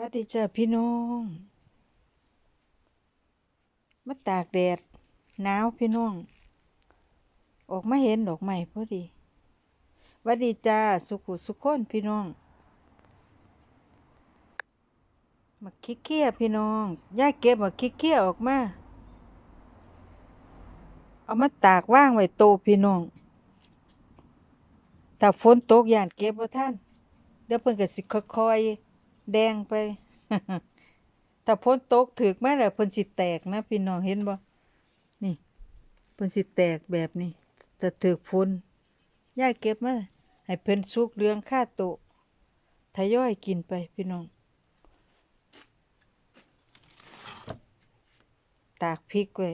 วัดดีจ้าพี่น้อง มาตากแดดหนาวพี่น้อง ออกมาเห็นดอกไม้พอดีวัดดีจ้าสุขุสุขคนพี่น้อง มาคิกเคี้ยพี่น้องย่าเก็บมาคิกเคี้ยออกมา เอามาตากว่างไว้โตพี่น้อง ถ้าฝนตกย่านเก็บบ่ทันเดี๋ยวเพิ่นก็สิค่อยๆ แดงไป ถ้าฝนตกถึกมาแล้วเพิ่นสิแตกนะพี่น้องเห็นบ่นี่พิ่นสิแตกแบบนี้ถ้าถึกฝนย่าเก็บมาให้เพิ่นสุกเหลืองคาโตทยอยกินไปพี่น้อง ตากพริกไว้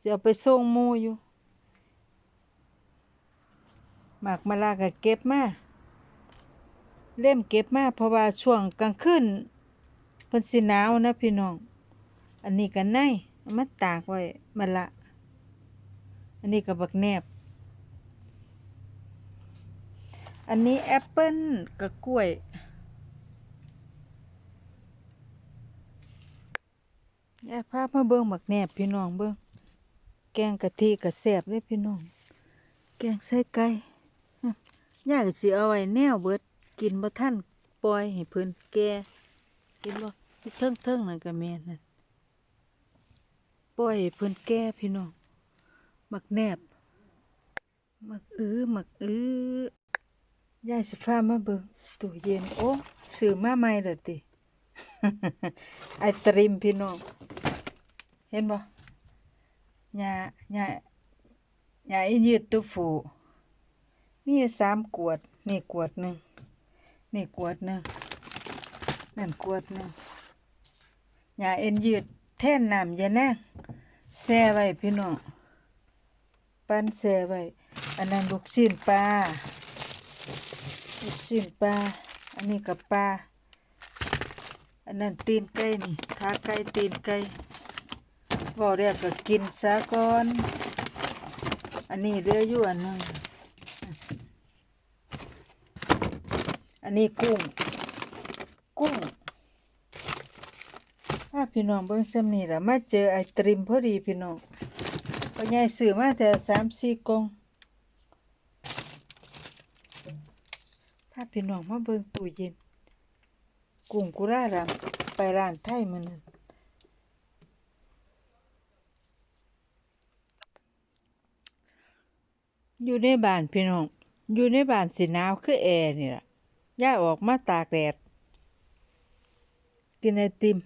สิเอาไปส่งมูอยู่หมากมะลาก็เก็บมา เล่มเก็บมาเพราะว่าช่วงกลางคืนเพิ่นสิหนาวนะพี่น้อง อันนี้ก็ในเอามาตากไว้มะละ อันนี้ก็บักแนบ อันนี้แอปเปิ้ลกับกล้วยแย่พาพมาเบิ่งบักแนบพี่น้องเบิ่งแกงกะทิกะแซบเลยพี่น้อง แกงใส่ไก่ย่ากสิเอาไว้แนวเบิด กินบ่ทันปล่อยให้เพิ่นแก่กินบ่ที่เทิงๆนั่นก็แม่นน่ะปล่อยให้เพิ่นแก่พี่น้องมักแนบมักอื้อมักอื้อยายสิฟ้ามาเบิ่งตู้เย็นโอ้ซื้อมาใหม่ล้วติไอตริมพี่น้องเห็นบ่หญ้าหญ้าหญ้าอียืดตัวฝูมีสามกวดนี่กวดหนึ่ง นี่กวดหนึ่งนั่นกวดหนึ่งหญ้าเอ็นยืดแท่นน้ำยาแนงแช่ไว้พี่น้องปั้นแช่ไว้อันนั้นลูกชิ้นปลาลูกชิ้นปลาอันนี้กับปลาอันนั้นตีนไก่นี่ขาไก่ตีนไก่บ่เรียกก็กินซะก่อนอันนี้เหลืออยู่อันนึง อันนี้กุ้ง กุ้งถ้าพี่น้องเบิ่งซ้ำนี่แหละมาเจอไอตริมพอดีพี่น้องก็ยายซื้อมาแต่สามสี่กงถ้าพี่น้องมาเบิ่งตู้เย็น กุ้งกุรารามไปร้านไทยมันอยู่ในบ้านพี่น้อง อยู่ในบ้านสิหนาวคือแอร์นี่แหละ ย่าออกมาตากแดด กินไอติม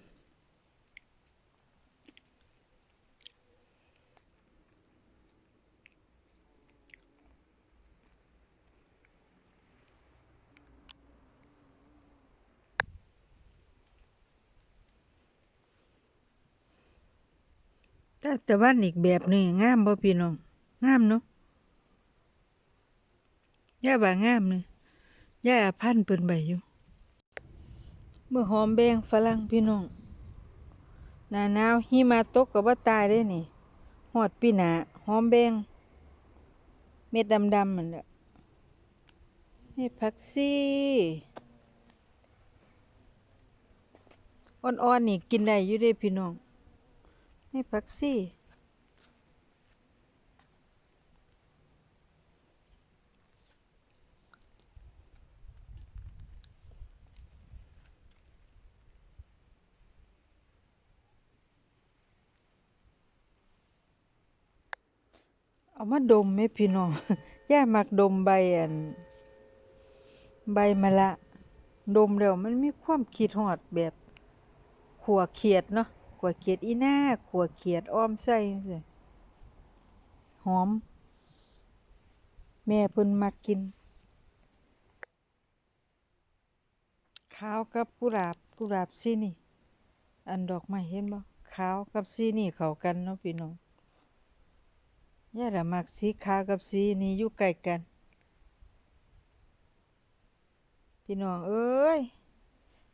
แต่แต่ว่าอีกแบบหนึงงามบ่พี่น้อง งามเนาะย่าว่างามเลย ย่าพันเปิ้นใบอยู่เมื่อหอมแบงฝรั่งพี่น้องหน้าหนาวหิมะตกก็บ่าตายเด้นี่ฮอดปีหนาหอมแบงเม็ดดำๆนั่นแหละนี่ผักชีอ่อนๆนี่กินได้อยู่เด้พี่น้องนี่ผักชี เอามาดมไหมพี่น้องย่ามักดมใบอัน ใบมะละ ดมแล้วมันมีความคิดฮอดแบบขัวเขียดเนาะขัวเขียดอีหน้าขัวเขียดอ้อมใส่หอม แม่เพิ่นมักกินขาวกับกุหลาบกุหลาบสีนี่ อันดอกไม้เห็นบ่ขาวกับสีนี่เข้ากันเนาะพี่น้อง ย่าละมักสีขาวกับสีนี่อยู่ใกล้กัน พี่น้องเอ้ย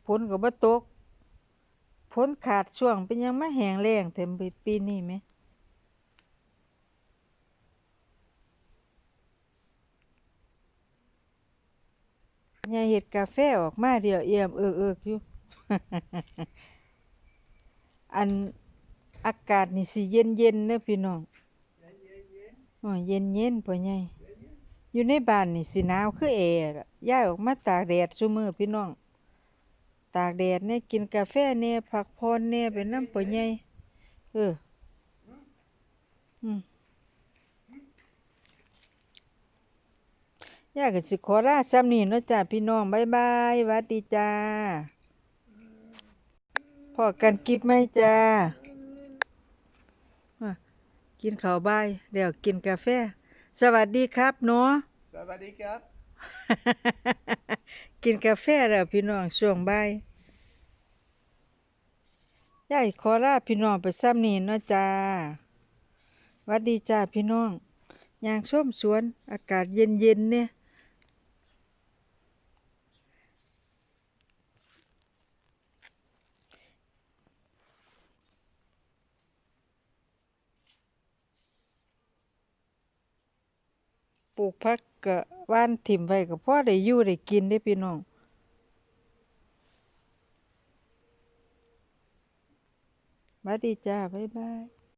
ฝนก็บ่ตกฝนขาดช่วงเป็นยังมาแหงแล้งเต็มไปปีนี้ไหมยายเฮ็ดกาแฟออกมาเดียวเอี่ยมเอิกเอิกอยู่ อันอากาศนี่สิเย็นเย็นๆเด้อพี่น้อง อ๋อเย็นเย็นพ่อใหญ่อยู่ในบ้านนี่สิหนาวคือแอร์ล่ะย้ายออกมาตากแดดซุมื้อพี่น้อง ตากแดดเนี่ยกินกาแฟเนี่ยพักผ่อนเนี่ยเป็นน้ำพ่อใหญ่เอออืมยากก็สิขอลาซ้ำนี่เนาะจ้าพี่น้องบายบายวัดดีจ้าพอกันกิบไหมจ้าอะ กินข้าวบ่ายเดี๋ยวกินกาแฟ สวัสดีครับเนาะสวัสดีครับ กินกาแฟแล้วพี่น้องช่วงบ่ายยายขอลาพี่น้องไปซ้ำนี่เนาะจ้าหวัดดีจ้าพี่น้องยางส้มสวนอากาศเย็นเย็นๆเนี่ย ปลูกผักกะว่านถิ่มไว้ก็พอได้อยู่ได้กินได้พี่น้องมาดีจ้า บ๊ายบาย